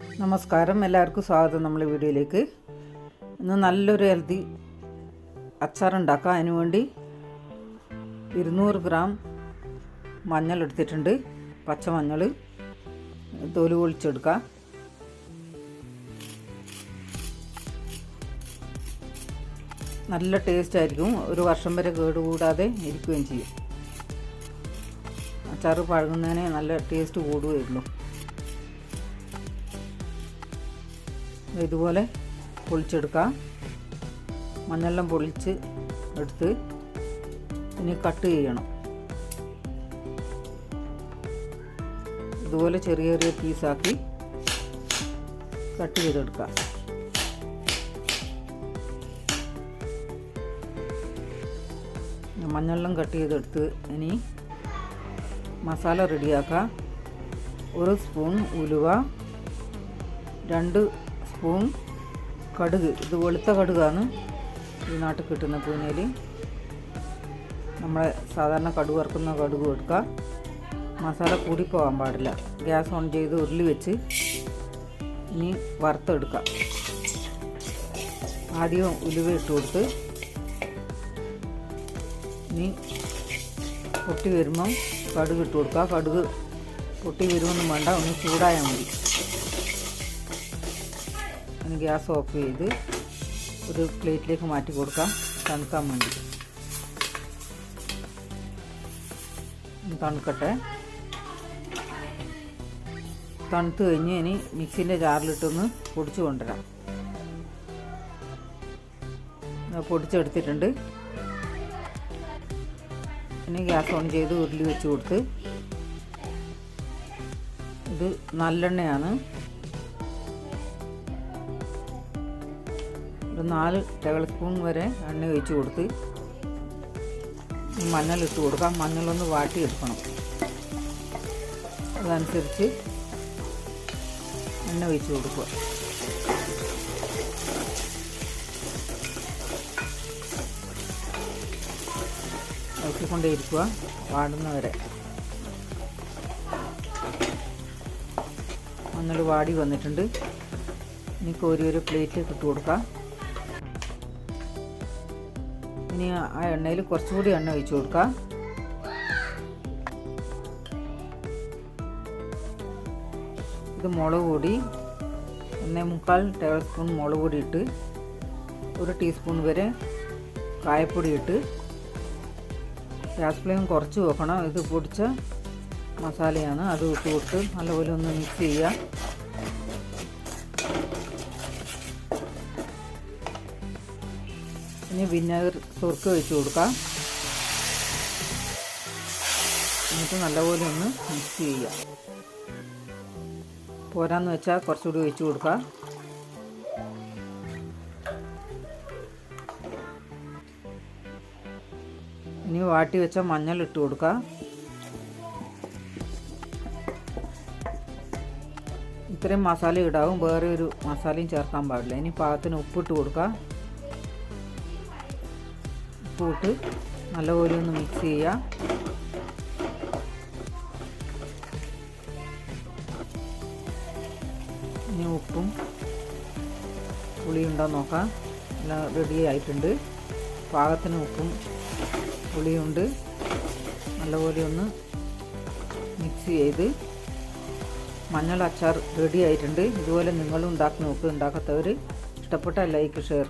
നമസ്കാരം. എല്ലാവർക്കും സ്വാഗതം നമ്മളെ വീഡിയോയിലേക്ക്. ഇന്ന് നല്ലൊരു ഹെൽത്തി അച്ചാറുണ്ടാക്കാം അതിന് വേണ്ടി ഇരുന്നൂറ് ഗ്രാം മഞ്ഞൾ എടുത്തിട്ടുണ്ട്. പച്ചമഞ്ഞൾ തൊലി പൊളിച്ചെടുക്കാം നല്ല ടേസ്റ്റ് ആയിരിക്കും. ഒരു വർഷം വരെ കേടുകൂടാതെ ഇരിക്കുകയും ചെയ്യും. അച്ചാറ് പഴകുന്നതിന് നല്ല ടേസ്റ്റ് കൂടുകയുള്ളൂ. ഇതുപോലെ പൊളിച്ചെടുക്കാം. മഞ്ഞെല്ലാം പൊളിച്ച് എടുത്ത് ഇനി കട്ട് ചെയ്യണം. ഇതുപോലെ ചെറിയ ചെറിയ പീസാക്കി കട്ട് ചെയ്തെടുക്കാം. മഞ്ഞെല്ലാം കട്ട് ചെയ്തെടുത്ത് ഇനി മസാല റെഡിയാക്കാം. ഒരു സ്പൂൺ ഉലുവ രണ്ട് സ്പൂൺ കടുക് ഇത് വെളുത്ത കടുകാണ് ഈ നാട്ടിൽ കിട്ടുന്ന പൂനയിൽ നമ്മളെ സാധാരണ കടുക് വറുക്കുന്ന കടുക് എടുക്കുക മസാല കൂടി പോകാൻ പാടില്ല. ഗ്യാസ് ഓൺ ചെയ്ത് ഉരുളി വെച്ച് ഇനി വറുത്തെടുക്കുക ആദ്യം ഉലുവ ഇട്ട് കൊടുത്ത് ഇനി പൊട്ടി വരുമ്പം കടുക് ഇട്ട് കൊടുക്കുക കടുക് പൊട്ടി വരുമൊന്നും വേണ്ട ഒന്ന് ചൂടായാൽ മതി. ഇനി ഗ്യാസ് ഓഫ് ചെയ്ത് ഒരു പ്ലേറ്റിലേക്ക് മാറ്റി കൊടുക്കാം. തണുക്കാൻ വേണ്ടി. തണുക്കട്ടെ. തണുത്ത് കഴിഞ്ഞ് ഇനി മിക്സിന്റെ ജാറിലിട്ടൊന്ന് പൊടിച്ച് കൊണ്ടുവരാം. പൊടിച്ചെടുത്തിട്ടുണ്ട്. ഇനി ഗ്യാസ് ഓൺ ചെയ്ത് ഉരുളി വെച്ച് കൊടുത്ത് ഇത് നല്ലെണ്ണയാണ്. ഒരു നാല് ടേബിൾ സ്പൂൺ വരെ എണ്ണ ഒഴിച്ച് കൊടുത്ത് മഞ്ഞളിട്ട് കൊടുക്കാം. മഞ്ഞളൊന്ന് വാട്ടിയെടുക്കണം. അതനുസരിച്ച് എണ്ണ ഒഴിച്ച് കൊടുക്കുക. ഇളക്കിക്കൊണ്ടേ ഇരിക്കുക വാടുന്നവരെ. മഞ്ഞൾ വാടി വന്നിട്ടുണ്ട്. ഇനി കോരി ഒരു പ്ലേറ്റിലേക്ക് ഇട്ട് കൊടുക്കാം. ഇനി ആ എണ്ണയിൽ കുറച്ചും കൂടി എണ്ണ ഒഴിച്ചു കൊടുക്കാം ഇത് മുളക് പൊടി ഒന്നേ മുക്കാൽ ടേബിൾ സ്പൂൺ മുളക് പൊടി ഇട്ട് ഒരു ടീസ്പൂൺ വരെ കായപ്പൊടി ഇട്ട് ഗ്യാസ് ഫ്ലെയിം കുറച്ച് വെക്കണം. ഇത് പൊടിച്ച മസാലയാണ്. അത് ഇട്ട് കൊടുത്ത് നല്ലപോലെ ഒന്ന് മിക്സ് ചെയ്യുക. ഇനി വിനാഗിർ സുർക്ക് വെച്ച് കൊടുക്കാം. എന്നിട്ട് നല്ലപോലെ ഒന്ന് മിക്സ് ചെയ്യാം പോരാന്ന് വെച്ചാൽ കുറച്ചുകൂടി ഒഴിച്ച് കൊടുക്കാം ഇനി വാട്ടി വെച്ച മഞ്ഞൾ ഇട്ട് കൊടുക്കുക. ഇത്രയും മസാല ഇടാവും വേറെ ഒരു മസാലയും ചേർക്കാൻ പാടില്ല. ഇനി പാകത്തിന് ഉപ്പിട്ട് കൊടുക്കാം ഉപ്പിട്ട് നല്ലപോലെ ഒന്ന് മിക്സ് ചെയ്യുക. ഇനി ഉപ്പും പുളിയുണ്ടോ നോക്കാം. എല്ലാം റെഡി ആയിട്ടുണ്ട്. പാകത്തിന് ഉപ്പും പുളിയുണ്ട്. നല്ലപോലെ ഒന്ന് മിക്സ് ചെയ്ത് മഞ്ഞൾ അച്ചാർ റെഡി ആയിട്ടുണ്ട്. ഇതുപോലെ നിങ്ങളും ഉണ്ടാക്കി നോക്കുക ഉണ്ടാക്കാത്തവർ ഇഷ്ടപ്പെട്ട ലൈക്ക് ഷെയർ